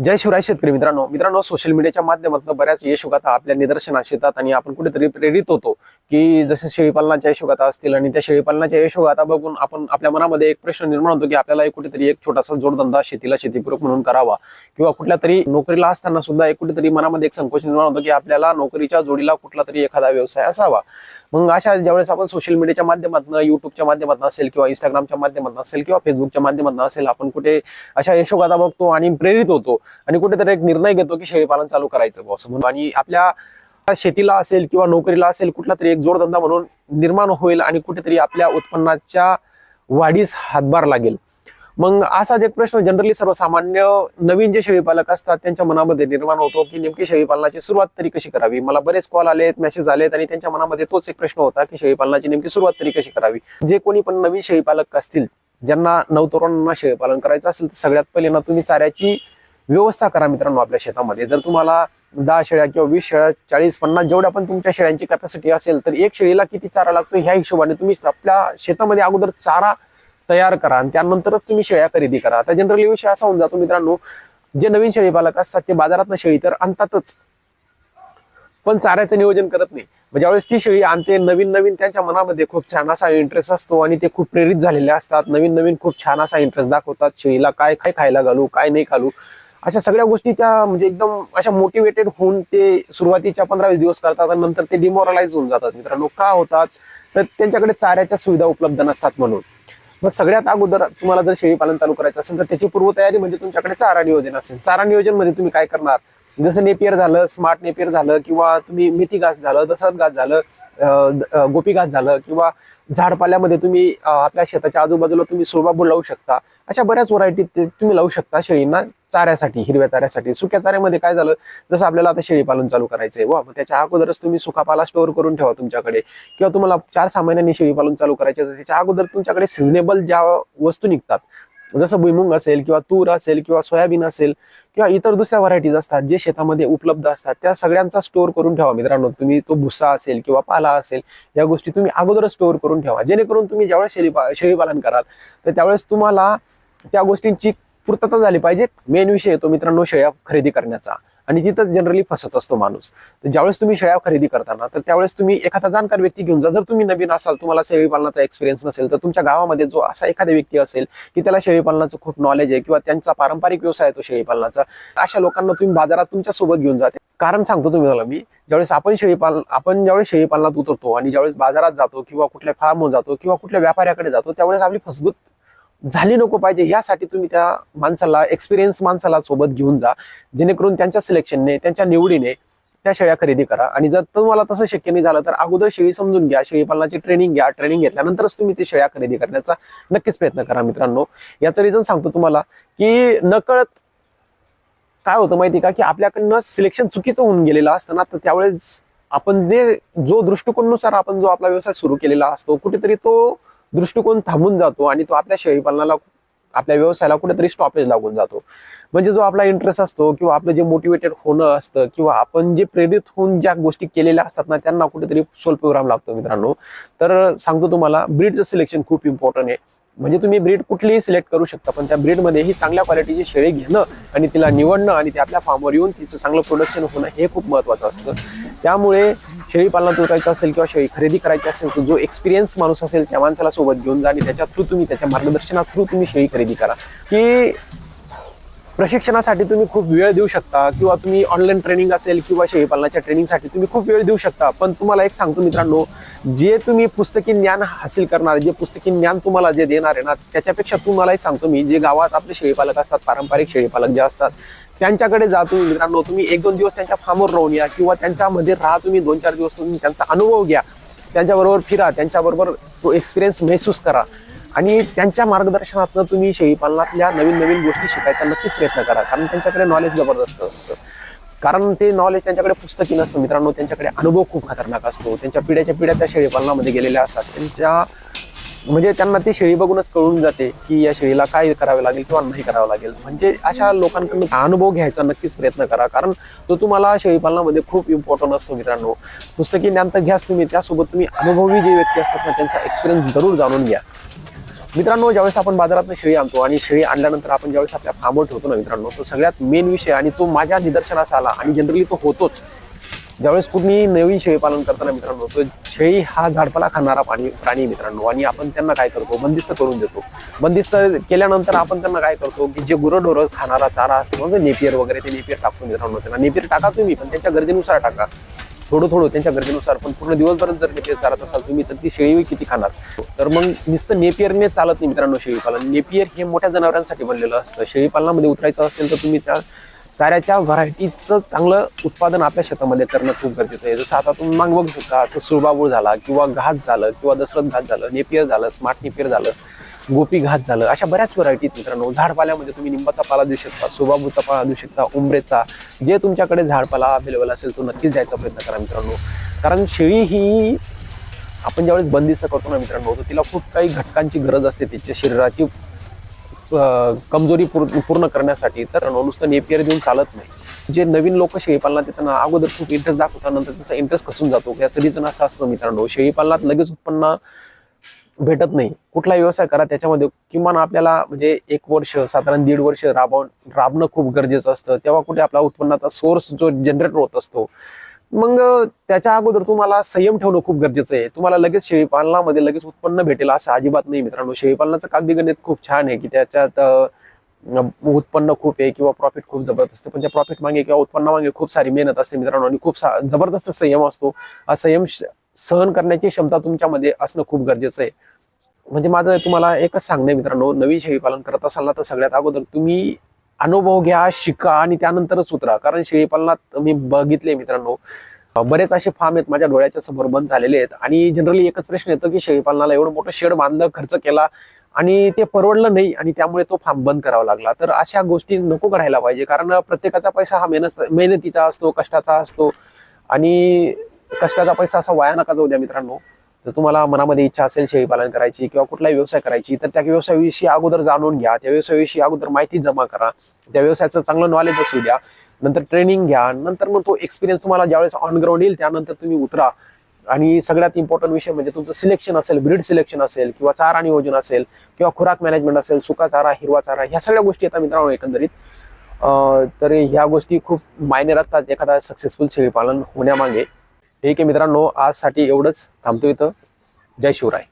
जय शिवराय शेतकरी मित्रांनो. मित्रांनो सोशल मीडियाच्या माध्यमातून बऱ्याच यशोगाथा आपल्या निदर्शनास येतात आणि आपण कुठेतरी प्रेरित होतो की जसे शेळीपालनाच्या यशोगाथा असतील आणि त्या शेळीपालनाच्या यशोगाथा बघून आपण आपल्या मनामध्ये एक प्रश्न निर्माण होतो की आपल्याला एक कुठेतरी एक छोटासा जोडधंदा शेतीला शेतीपूरक म्हणून करावा किंवा कुठल्या तरी नोकरीला असताना सुद्धा एक कुठेतरी मनामध्ये एक संकोच निर्माण होतो की आपल्याला नोकरीच्या जोडीला कुठला तरी एखादा व्यवसाय असावा. मग अशा ज्यावेळेस आपण सोशल मीडियाच्या माध्यमातून युट्यूबच्या माध्यमातून असेल किंवा इंस्टाग्रामच्या माध्यमातून असेल किंवा फेसबुकच्या माध्यमातून असेल आपण कुठे अशा यशोगाथा बघतो आणि प्रेरित होतो. आणि कुठेतरी एक निर्णय घेतो की शेळीपालन चालू करायचं असं म्हणून. आणि आपल्या शेतीला असेल किंवा नोकरीला असेल कुठला तरी एक जोडधंदा म्हणून निर्माण होईल आणि कुठेतरी आपल्या उत्पन्नाच्या वाढीस हातभार लागेल. मग असाच एक प्रश्न जनरली सर्वसामान्य नवीन जे शेळीपालक असतात त्यांच्या मनामध्ये निर्माण होतो की नेमकी शेळीपालनाची सुरुवात तरी कशी करावी? मला बरेच कॉल आलेत मेसेज आलेत आणि त्यांच्या मनामध्ये तोच एक प्रश्न होता की शेळीपालनाची नेमकी सुरुवात तरी कशी करावी? जे कोणी पण नवीन शेळीपालक असतील ज्यांना नवतरुणांना शेळीपालन करायचं असेल तर सगळ्यात पहिले ना तुम्ही चाऱ्याची व्यवस्था करा मित्रांनो आपल्या शेतामध्ये. जर तुम्हाला दहा शेळ्या किंवा वीस शेळ्या चाळीस पन्नास जेवढ्या पण तुमच्या शेळ्यांची कॅपॅसिटी असेल तर एक शेळीला किती चारा लागतो ह्या हिशोबाने तुम्ही आपल्या शेतामध्ये अगोदर चारा तयार करा आणि त्यानंतरच तुम्ही शेळ्या खरेदी करा. आता जनरली विषय असा होऊन जातो मित्रांनो जे नवीन शेळी पालक असतात ते बाजारात शेळी तर आणतातच पण चाऱ्याचं नियोजन करत नाही. म्हणजे ज्यावेळेस ती शेळी आणते नवीन नवीन त्यांच्या मनामध्ये खूप छान असा इंटरेस्ट असतो आणि ते खूप प्रेरित झालेले असतात. नवीन नवीन खूप छान असा इंटरेस्ट दाखवतात शेळीला काय काय खायला घालू काय नाही घालू अशा सगळ्या गोष्टी त्या म्हणजे एकदम अशा मोटिवेटेड होऊन ते सुरुवातीच्या पंधरा वीस दिवस करतात आणि नंतर ते डिमोरलाइज होऊन जातात. मित्रांनो का होतात? तर त्यांच्याकडे चाऱ्याच्या सुविधा उपलब्ध नसतात म्हणून. मग सगळ्यात अगोदर तुम्हाला जर शेळी पालन चालू करायचं असेल तर त्याची पूर्वतयारी म्हणजे तुमच्याकडे चारा नियोजन असेल. चारा नियोजनमध्ये तुम्ही काय करणार? जसं नेपियर झालं स्मार्ट नेपियर झालं किंवा तुम्ही मेथी घास झालं दसरत घास झालं द- गोपी घास झालं किंवा झाडपाल्यामध्ये तुम्ही आपल्या शेताच्या आजूबाजूला तुम्ही सोबाबूळ लावू शकता. अशा बऱ्याच व्हरायटी तुम्ही लावू शकता शेळींना चाऱ्यासाठी हिरव्या चाऱ्यासाठी. सुक्या चाऱ्यामध्ये काय झालं? जसं आपल्याला आता शेळी पालन चालू करायचंय. वा मग त्याच्या अगोदरच तुम्ही सुकापाला स्टोअर करून ठेवा तुमच्याकडे. किंवा तुम्हाला चार सहा महिन्यांनी शेळी पालन चालू करायचे त्याच्या अगोदर तुमच्याकडे सिजनेबल ज्या वस्तू निघतात जसं भुईमुंग असेल किंवा तूर असेल किंवा सोयाबीन असेल किंवा इतर दुसऱ्या व्हरायटीज असतात जे शेतामध्ये उपलब्ध असतात त्या सगळ्यांचा स्टोअर करून ठेवा मित्रांनो. तुम्ही तो भुसा असेल किंवा पाला असेल या गोष्टी तुम्ही अगोदर स्टोअर करून ठेवा. जेणेकरून तुम्ही ज्यावेळेस शेळी शेळी पालन कराल तर त्यावेळेस तुम्हाला त्या गोष्टींची पूर्तता झाली पाहिजे. मेन विषय येतो मित्रांनो शेळ्या खरेदी करण्याचा. आणि तिथंच जनरली फसत असतो माणूस. तर ज्यावेळेस तुम्ही शेळ्या खरेदी करताना तर त्यावेळेस तुम्ही एखादा जाणकार व्यक्ती घेऊन जा. जर तुम्ही नवीन असाल तुम्हाला शेळीपालनाचा एक्सपिरियन्स नसेल तर तुमच्या गावामध्ये जो असा एखादा व्यक्ती असेल की त्याला शेळीपालनाचं खूप नॉलेज आहे किंवा त्यांचा पारंपरिक व्यवसाय आहे तो शेळीपालनाचा अशा लोकांना तुम्ही बाजारात तुमच्यासोबत घेऊन जाते कारण सांगतो तुम्हाला मी ज्यावेळेस आपण शेळीपालन आपण ज्यावेळेस शेळीपालनात उतरतो आणि ज्यावेळेस बाजारात जातो किंवा कुठल्या फार्मवर जातो किंवा कुठल्या व्यापाऱ्याकडे जातो त्यावेळेस आपली फसगुत झाली नको पाहिजे यासाठी तुम्ही त्या माणसाला एक्सपिरियन्स माणसाला सोबत घेऊन जा. जेणेकरून त्यांच्या सिलेक्शनने त्यांच्या निवडीने त्या शेळ्या खरेदी करा. आणि जर तुम्हाला तसं शक्य नाही झालं तर अगोदर शेळी समजून घ्या. शेळी पालनाची ट्रेनिंग घ्या. ट्रेनिंग घेतल्यानंतरच तुम्ही ते शेळ्या खरेदी करण्याचा नक्कीच प्रयत्न करा मित्रांनो. याचं रिझन सांगतो तुम्हाला की नकळत काय होतं माहिती का? की आपल्याकडनं सिलेक्शन चुकीचं होऊन गेलेलं असतं ना तर त्यावेळेस आपण जे जो दृष्टिकोननुसार आपण जो आपला व्यवसाय सुरू केलेला असतो कुठेतरी तो दृष्टिकोन थांबून जातो आणि तो आपल्या शेळीपालनाला आपल्या व्यवसायाला कुठेतरी स्टॉपेज लागून जातो. म्हणजे जो आपला इंटरेस्ट असतो किंवा आपलं जे मोटिवेटेड होणं असतं किंवा आपण जे प्रेरित होऊन ज्या गोष्टी केलेल्या असतात ना त्यांना कुठेतरी स्वल्पविराम लागतो मित्रांनो. तर सांगतो तुम्हाला ब्रीडचं सिलेक्शन खूप इम्पॉर्टंट आहे. म्हणजे तुम्ही ब्रीड कुठलीही सिलेक्ट करू शकता पण त्या ब्रीडमध्ये ही चांगल्या क्वालिटीची शेळी घेणं आणि तिला निवडणं आणि ते आपल्या फार्मवर येऊन तिचं चांगलं प्रोडक्शन होणं हे खूप महत्त्वाचं असतं. त्यामुळे शेळी पालन उतरायचं असेल किंवा शेळी खरेदी करायची असेल तर जो एक्सपिरियन्स माणूस असेल त्या माणसाला सोबत घेऊन जा आणि त्याच्या थ्रू तुम्ही त्याच्या मार्गदर्शना थ्रू तुम्ही शेळी खरेदी करा. की प्रशिक्षणासाठी तुम्ही खूप वेळ देऊ शकता किंवा तुम्ही ऑनलाईन ट्रेनिंग असेल किंवा शेळीपालनाच्या ट्रेनिंगसाठी तुम्ही खूप वेळ देऊ शकता. पण तुम्हाला एक सांगतो मित्रांनो जे तुम्ही पुस्तकी ज्ञान हासिल करणार जे पुस्तकी ज्ञान तुम्हाला जे देणार आहे ना त्याच्यापेक्षा तुम्हाला एक सांगतो मी जे गावात आपले शेळीपालक असतात पारंपरिक शेळीपालक जे असतात त्यांच्याकडे जा तुम्ही मित्रांनो. तुम्ही एक दोन दिवस त्यांच्या फार्मवर राहून या किंवा त्यांच्यामध्ये राहा तुम्ही दोन चार दिवस तुम्ही त्यांचा अनुभव घ्या. त्यांच्याबरोबर फिरा त्यांच्याबरोबर तो एक्सपिरियन्स महसूस करा. आणि त्यांच्या मार्गदर्शनातून तुम्ही शेळीपालनातल्या नवीन नवीन गोष्टी शिकायचा नक्कीच प्रयत्न करा. कारण त्यांच्याकडे नॉलेज जबरदस्त असतं. कारण ते नॉलेज त्यांच्याकडे पुस्तकी नसतं मित्रांनो. त्यांच्याकडे अनुभव खूप खतरनाक असतो. त्यांच्या पिढ्याच्या पिढ्या त्या शेळीपालनामध्ये गेलेल्या असतात. त्यांच्या म्हणजे त्यांना ती शेळी बघूनच कळून जाते की या शेळीला काय करावे लागेल किंवा नाही करावं लागेल. म्हणजे अशा लोकांकडून अनुभव घ्यायचा नक्कीच प्रयत्न करा. कारण तो तुम्हाला शेळीपालनामध्ये खूप इम्पॉर्टंट असतो मित्रांनो. पुस्तकी ज्ञान तर घ्याच तुम्ही. त्यासोबत तुम्ही अनुभवी जे व्यक्ती असतात ना त्यांचा एक्सपिरियन्स जरूर जाणून घ्या. मित्रांनो ज्यावेळेस आपण बाजारात शेळी आणतो आणि शेळी आणल्यानंतर आपण ज्यावेळेस आपल्या फार्मवर ठेवतो ना मित्रांनो तो सगळ्यात मेन विषय आणि तो माझ्या निदर्शनास आला आणि जनरली तो होतोच. ज्यावेळेस कुणी नवीन शेळी पालन करताना मित्रांनो तो शेळी हा झाडपाला खाणारा पाणी प्राणी मित्रांनो. आणि आपण त्यांना काय करतो? बंदिस्त करून देतो. बंदिस्त केल्यानंतर आपण त्यांना काय करतो की जे गुरंढोरं खाणारा चारा असतो म्हणजे नेपियर वगैरे ते नेपियर टाकतो मित्रांनो त्यांना. नेपियर टाका तुम्ही पण त्यांच्या गरजेनुसार टाका. थोडं थोडं त्यांच्या गरजेनुसार पण पूर्ण दिवसभर जर नेपियर चालत असाल तुम्ही तर ती शेळी किती खाणार? तर मग नुसतं नेपियरने चालत नाही मित्रांनो शेळी पालन. नेपियर हे मोठ्या जनावरांसाठी बनलेलं असतं. शेळी पालनामध्ये उतरायचं असेल तर तुम्ही त्या चाऱ्याच्या व्हरायटीचं चांगलं उत्पादन आपल्या शेतामध्ये करणं खूप गरजेचं आहे. जसं आता तुम्ही माग बघू शकता असं सुळबाबूळ झाला किंवा घास झालं किंवा दसरथ घास झालं नेपियर झालं स्मार्ट नेपियर झालं गोपी घास झालं अशा बऱ्याच व्हरायटीत मित्रांनो. झाडपाल्यामध्ये तुम्ही निंबाचा पाला देऊ शकता सुबाबूचा पाला देऊ शकता उंबरेचा. जे तुमच्याकडे झाडपाला अवेलेबल असेल तो नक्कीच द्यायचा प्रयत्न करा मित्रांनो. कारण शेळी ही आपण ज्यावेळेस बंदिस्त करतो ना मित्रांनो तर तिला खूप काही घटकांची गरज असते तिच्या शरीराची कमजोरी पूर्ण पूर्ण करण्यासाठी तर नुसतं नेपियर देऊन चालत नाही. जे नवीन लोक शेळीपालनात येताना अगोदर खूप इंटरेस्ट दाखवतात नंतर त्यांचा इंटरेस्ट कसून जातो. याचं रिझन असं असतं मित्रांनो. शेळीपालनात लगेच उत्पन्न भेटत नाही. कुठला व्यवसाय करा त्याच्यामध्ये किमान आपल्याला म्हणजे एक वर्ष साधारण दीड वर्ष राबवून राबणं खूप गरजेचं असतं. तेव्हा कुठे आपला उत्पन्नाचा सोर्स जो जनरेट होत असतो मग त्याच्या अगोदर तुम्हाला संयम ठेवणं खूप गरजेचं आहे. तुम्हाला लगेच शेळीपालनामध्ये लगेच उत्पन्न भेटेल असं अजिबात नाही मित्रांनो. शेळीपालनाचं कागदी गणित खूप छान आहे की त्याच्यात उत्पन्न खूप आहे किंवा प्रॉफिट खूप जबरदस्त पण त्या प्रॉफिट मागे किंवा उत्पन्न मागे खूप सारी मेहनत असते मित्रांनो आणि खूप सा- जबरदस्त संयम असतो. हा संयम सहन करण्याची क्षमता तुमच्यामध्ये असणं खूप गरजेचं आहे. म्हणजे माझं तुम्हाला एकच सांगणं मित्रांनो. नवीन शेळीपालन करत असाल ना तर सगळ्यात अगोदर तुम्ही अनुभव घ्या शिका आणि त्यानंतरच उतरा. कारण शेळीपालनात मी बघितले मित्रांनो बरेच असे फार्म आहेत माझ्या डोळ्याच्या समोर बंद झालेले आहेत. आणि जनरली एकच प्रश्न येतो की शेळीपालनाला एवढं मोठं शेड बांधलं खर्च केला आणि ते परवडलं नाही आणि त्यामुळे तो फार्म बंद करावा लागला. तर अशा गोष्टी नको करायला पाहिजे. कारण प्रत्येकाचा पैसा हा मेहनत मेहनतीचा असतो कष्टाचा असतो. आणि कष्टाचा पैसा असा वाया नका जाऊ द्या मित्रांनो. जर तुम्हाला मनामध्ये इच्छा असेल शेळीपालन करायची किंवा कुठलाही व्यवसाय करायची तर त्या व्यवसायाविषयी अगोदर जाणून घ्या. त्या व्यवसायाविषयी अगोदर माहिती जमा करा. त्या व्यवसायाचं चांगलं नॉलेज असू द्या. नंतर ट्रेनिंग घ्या. नंतर मग तो एक्सपिरियन्स तुम्हाला ज्यावेळेस ऑन ग्राउंड येईल त्यानंतर तुम्ही उतरा. आणि सगळ्यात इम्पॉर्टंट विषय म्हणजे तुमचं सिलेक्शन असेल ब्रीड सिलेक्शन असेल किंवा चारा नियोजन असेल किंवा खुराक मॅनेजमेंट असेल सुका चारा हिरवा चारा ह्या सगळ्या गोष्टी येतात मित्रांनो एकंदरीत तर ह्या गोष्टी खूप मायने राखतात एखादा सक्सेसफुल शेळीपालन होण्यामागे. ठीक आहे मित्रांनो आजसाठी एवढंच. थांबतो इथं. जय शिवराय.